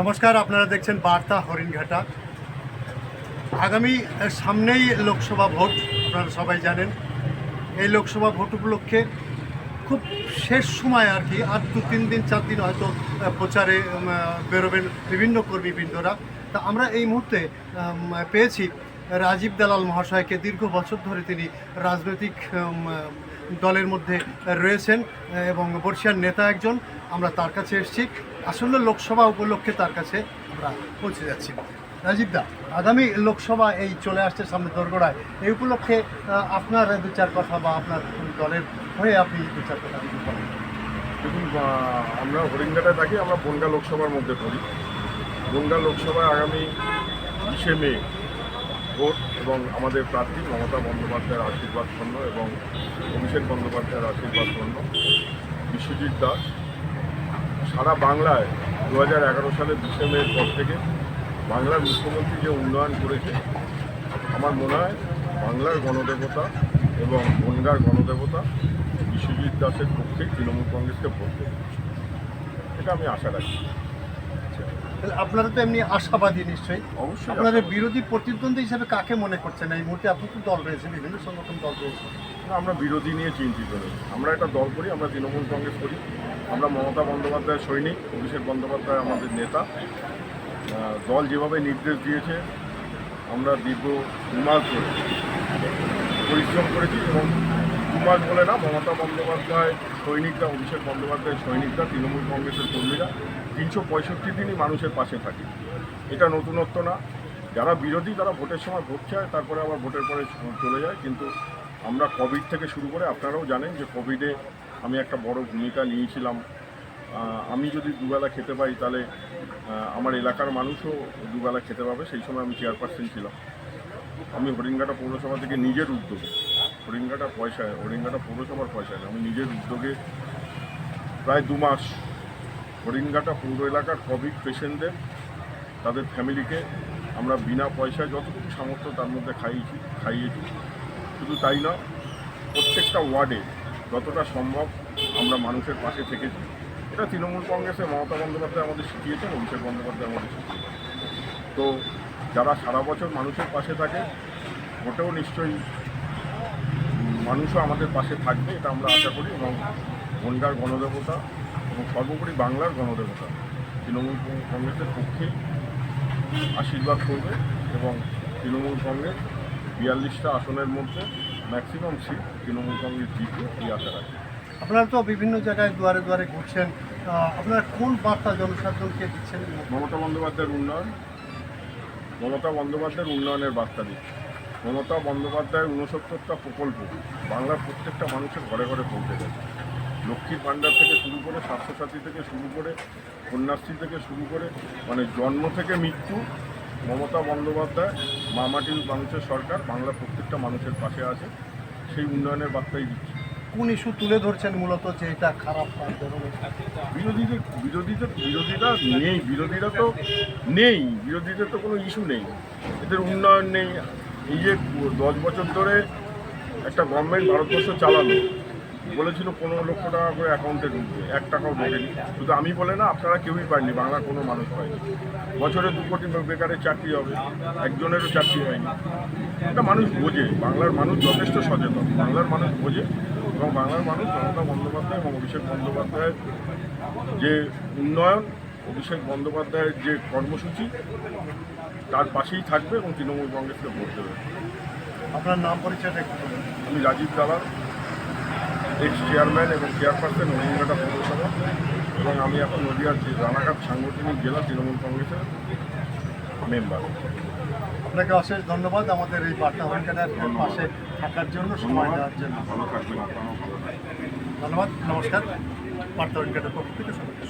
নমস্কার, আপনারা দেখছেন বার্তা হরিণঘাটা। আগামী সামনেই লোকসভা ভোট, আপনারা সবাই জানেন। এই লোকসভা ভোট উপলক্ষে খুব শেষ সময় আর কি আর দু তিন দিন, চার দিন হয়তো প্রচারে বেরোবেন বিভিন্ন কর্মীবৃন্দরা। তা আমরা এই মুহূর্তে পেয়েছি রাজীব দালাল মহাশয়কে। দীর্ঘ বছর ধরে তিনি রাজনৈতিক দলের মধ্যে রয়েছেন এবং বর্ষিয়ার নেতা একজন। আমরা তার কাছে এসেছি। আসন্ন লোকসভা উপলক্ষে তার কাছে আমরা পৌঁছে যাচ্ছি। রাজীব দা, আগামী লোকসভা এই চলে আসছে সামনে দোরগোড়ায়। এই উপলক্ষে আপনার দু চার কথা বা আপনার দলের হয়ে আপনি দু চার কথা দেখুন আমরা হরিঙ্গাটায় থাকি, আমরা বনগা লোকসভার মধ্যে পড়ি। বনগা লোকসভায় আগামী বিশে মে ভোট এবং আমাদের প্রার্থী মমতা বন্দ্যোপাধ্যায়ের আশীর্বাদ ধন্য এবং অভিষেক বন্দ্যোপাধ্যায়ের আশীর্বাদ ধন্য বিশ্বজিৎ দাস সারা বাংলায় দু হাজার এগারো সালের মেয়ের পর থেকে বাংলার মুখ্যমন্ত্রী যে উন্নয়ন করেছে, আমার মনে হয় বাংলার গণদেবতা এবং বনগার গণদেবতা বিশ্বজিৎ দাসের পক্ষে তৃণমূল কংগ্রেসকে ভোট দেবে। এটা আমি আশা রাখি। আপনারা তো এমনি আশাবাদী নিশ্চয়ই। অবশ্যই আপনাদের বিরোধী প্রতিদ্বন্দ্বী হিসেবে কাকে মনে করছেন? এই মুহূর্তে আপনি তো দল রয়েছে বিভিন্ন সংগঠন দল রয়েছে। আমরা বিরোধী নিয়ে চিন্তিত নই আমরা একটা দল করি আমরা তৃণমূল কংগ্রেস করি। আমরা মমতা বন্দ্যোপাধ্যায়ের সৈনিক অভিষেক বন্দ্যোপাধ্যায় আমাদের নেতা। দল যেভাবে নির্দেশ দিয়েছে আমরা দীর্ঘ দু মাস ধরে পরিশ্রম করেছি এবং দু বলে না, মমতা বন্দ্যোপাধ্যায়, সৈনিকরা, অভিষেক বন্দ্যোপাধ্যায়, সৈনিকরা, তৃণমূল কংগ্রেসের কর্মীরা তিনশো পঁয়ষট্টি দিনই মানুষের পাশে থাকে। এটা নতুনত্ব না। যারা বিরোধী, তারা ভোটের সময় ভোট চায় তারপরে আবার ভোটের পরে চলে যায়। কিন্তু আমরা কোভিড থেকে শুরু করে, আপনারাও জানেন যে কোভিডে আমি একটা বড় ভূমিকা নিয়েছিলাম। আমি যদি দুবেলা খেতে পাই, তাহলে আমার এলাকার মানুষও দুবেলা খেতে পাবে। সেই সময় আমি চেয়ারপারসন ছিলাম। আমি হরিঙ্গাটা পৌরসভা থেকে নিজের উদ্যোগে হরিঙ্গাটা পয়সায় হরিঙ্গাটা পৌরসভার পয়সায় আমি নিজের উদ্যোগে প্রায় দু মাস হরিঙ্গাটা পৌর এলাকার কোভিড পেশেন্টদের, তাদের ফ্যামিলিকে আমরা বিনা পয়সায় যতটুকু সামর্থ্য তার মধ্যে খাইয়েছি খাইয়েছি। শুধু তাই না প্রত্যেকটা ওয়ার্ডে যতটা সম্ভব আমরা মানুষের পাশে থেকেছি। এটা তৃণমূল কংগ্রেসে মমতা বন্দ্যোপাধ্যায় আমাদের শিখিয়েছেন, অভিষেক বন্দ্যোপাধ্যায় আমাদের শিখিয়েছেন। তো যারা সারা বছর মানুষের পাশে থাকে ওটাও নিশ্চয়ই মানুষও আমাদের পাশে থাকবে এটা আমরা আশা করি এবং বনগার গণদেবতা এবং সর্বোপরি বাংলার গণদেবতা তৃণমূল কংগ্রেসের পক্ষে আশীর্বাদ করবে এবং তৃণমূল কংগ্রেস বিয়াল্লিশটা আসনের মধ্যে ম্যাক্সিমাম সিট তৃণমূল কংগ্রেস জিতবে এই আশা রাখি। আপনারা তো বিভিন্ন জায়গায় দুয়ারে দুয়ারে ঘুরছেন আপনারা কোন বার্তা জনসাধারণকে দিচ্ছেন? মমতা বন্দ্যোপাধ্যায়ের উন্নয়ন মমতা বন্দ্যোপাধ্যায়ের উন্নয়নের বার্তা দিচ্ছে। মমতা বন্দ্যোপাধ্যায়ের ঊনসত্তরটা প্রকল্প বাংলার প্রত্যেকটা মানুষের ঘরে ঘরে পৌঁছে গেছে। লক্ষ্মীর ভাণ্ডার থেকে শুরু করে স্বাস্থ্যসাথী থেকে শুরু করে কন্যাশ্রী থেকে শুরু করে মানে জন্ম থেকে মৃত্যু মমতা বন্দ্যোপাধ্যায় মামাটির মানুষের সরকার বাংলার প্রত্যেকটা মানুষের পাশে আছে। সেই উন্নয়নের বার্তাই দিচ্ছে। কোন ইস্যু তুলে ধরছেন মূলত যে এটা খারাপ বিরোধীদের বিরোধীদের বিরোধীরা নেই বিরোধীরা তো নেই বিরোধীদের তো কোনো ইস্যু নেই। এদের উন্নয়ন নেই এই যে দশ বছর ধরে একটা গভর্নমেন্ট ভারতবর্ষ চালালো। বলেছিল পনেরো লক্ষ টাকা করে অ্যাকাউন্টে ঢুকবে, এক টাকাও ঢোকেনি শুধু আমি বলে না, আপনারা কেউই পাননি, বাংলার কোনো মানুষ পায়নি। বছরে দু কোটি বেকারের চাকরি হবে, একজনেরও চাকরি হয়নি। এটা মানুষ বোঝে, বাংলার মানুষ যথেষ্ট সচেতন। বাংলার মানুষ বোঝে, এবং বাংলার মানুষ মমতা বন্দ্যোপাধ্যায় এবং অভিষেক বন্দ্যোপাধ্যায়ের যে উন্নয়ন, অভিষেক বন্দ্যোপাধ্যায়ের যে কর্মসূচি তার পাশেই থাকবে এবং তৃণমূল কংগ্রেসকে ভোট দেবে। আপনার নাম পরিচয়টা একটু আমি রাজীব দালাল এক্স চেয়ারম্যান এবং চেয়ারপারসন হরিঙ্গাটা পৌরসভা এবং আমি এখন নদীয়ার যে রানাঘাট সাংগঠনিক জেলা তৃণমূল কংগ্রেসের মেম্বার আপনাকে অশেষ ধন্যবাদ আমাদের এই বার্তা হরিণঘাটার পাশে থাকার জন্য সময় দেওয়ার জন্য। ভালো থাকবেন আপনারাও। ভালো থাকবেন ধন্যবাদ নমস্কার। বার্তা হরিণঘাটার পক্ষ থেকে সবাইকে